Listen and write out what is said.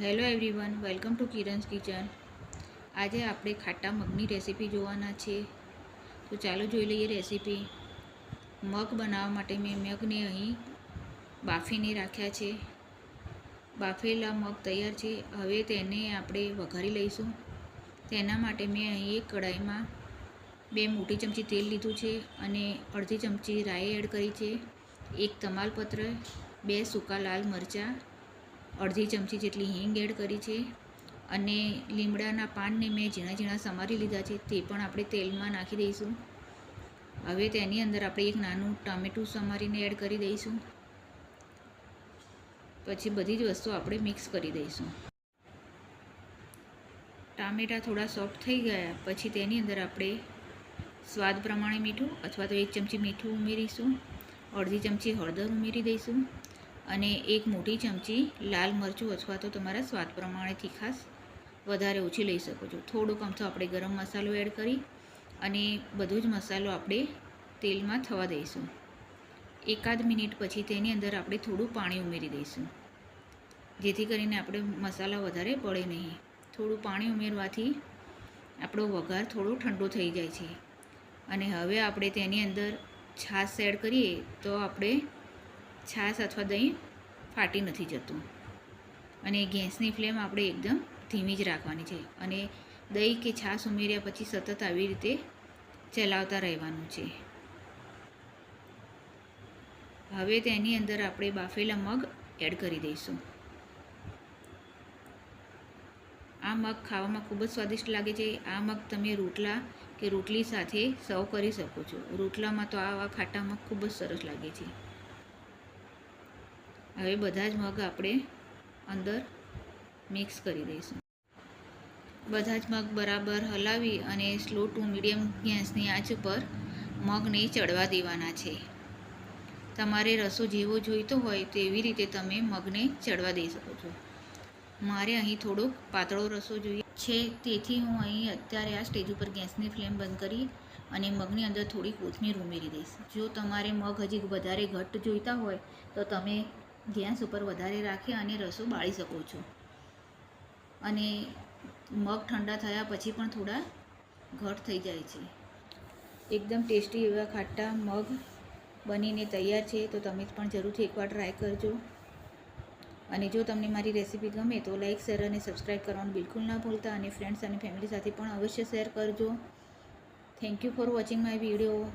Hello everyone welcome to Kiran's kitchen આજે આપણે ખાટા મગની રેસીપી જોવાના છે. તો ચાલો જોઈ લઈએ રેસીપી મગ બનાવવા માટે મેં મગને અહીં બાફીને રાખ્યા છે. બાફેલા મગ તૈયાર છે. હવે તેને આપણે વઘારી લઈશું. તેના માટે મેં અહીં એક કઢાઈમાં બે મોટી ચમચી તેલ લીધું છે અને અડધી ચમચી રાઈ એડ કરી છે. એક તમાલપત્ર, બે સૂકા લાલ મરચાં અડધી ચમચી જેટલી હિંગ એડ કરી છે અને લીમડાના પાનને મેં ઝીણા ઝીણા સમારી લીધા છે તે પણ આપણે તેલમાં નાખી દઈશું. હવે તેની અંદર આપણે એક નાનું ટામેટું સમારીને એડ કરી દઈશું. પછી બધી જ વસ્તુ આપણે મિક્સ કરી દઈશું. ટામેટાં થોડા સોફ્ટ થઈ ગયા, પછી તેની અંદર આપણે સ્વાદ પ્રમાણે મીઠું અથવા તો એક ચમચી મીઠું ઉમેરીશું. અડધી ચમચી હળદર ઉમેરી દઈશું. અને એક મોટી ચમચી લાલ મરચું અથવા તો તમારા સ્વાદ પ્રમાણે તીખાસ વધારે ઓછી લઈ શકો છો. થોડુંક અમથો આપણે ગરમ મસાલો એડ કરી અને બધો જ મસાલો આપણે તેલમાં થવા દઈશું. એકાદ મિનિટ પછી તેની અંદર આપણે થોડું પાણી ઉમેરી દઈશું. જેથી કરીને આપણે મસાલા વધારે પડે નહીં. થોડું પાણી ઉમેરવાથી આપણો વઘાર થોડો ઠંડો થઈ જાય છે. અને હવે આપણે તેની અંદર છાશ એડ કરીએ તો આપણે છાશ અથવા દહીં ફાટી નથી જતું. અને ગેસની ફ્લેમ આપણે એકદમ ધીમી જ રાખવાની છે અને દહીં કે છાશ ઉમેર્યા પછી સતત આવી રીતે ચલાવતા રહેવાનું છે. હવે તેની અંદર આપણે બાફેલા મગ એડ કરી દઈશું. આ મગ ખાવામાં ખૂબ જ સ્વાદિષ્ટ લાગે છે. આ મગ તમે રોટલા કે રોટલી સાથે સર્વ કરી શકો છો. રોટલામાં તો આવા ખાટા મગ ખૂબ જ સરસ લાગે છે. હવે બધા જ મગ આપણે અંદર મિક્સ કરી દઈશું. બધા જ મગ બરાબર હલાવી અને સ્લો ટુ મીડિયમ ગેસની આંચ ઉપર મગને ચડવા દેવાના છે. તમારે રસો જેવો જોઈતો હોય તેવી રીતે તમે મગને ચડવા દઈ શકો છો. મારે અહીં થોડોક પાતળો રસો જોઈએ છે, તેથી હું અહીં અત્યારે આ સ્ટેજ ઉપર ગેસની ફ્લેમ બંધ કરી અને મગની અંદર થોડી કોથમીર ઉમેરી દઈશ. જો તમારે મગ હજી વધારે ઘટ્ટ જોઈતા હોય તો તમે ગેસ ઉપર વધારે રાખી અને રસો બાળી શકો છો. અને મગ ઠંડા થયા પછી પણ થોડા ઘટ થઈ જાય છે. એકદમ ટેસ્ટી એવા ખાટા મગ બનીને તૈયાર છે તો તમે પણ જરૂરથી એકવાર ટ્રાય કરજો. અને જો તમને મારી રેસીપી ગમે તો લાઇક શેર અને સબસ્ક્રાઈબ કરવાનું બિલકુલ ના ભૂલતા અને ફ્રેન્ડ્સ અને ફેમિલી સાથે પણ અવશ્ય શેર કરજો. Thank you for watching my video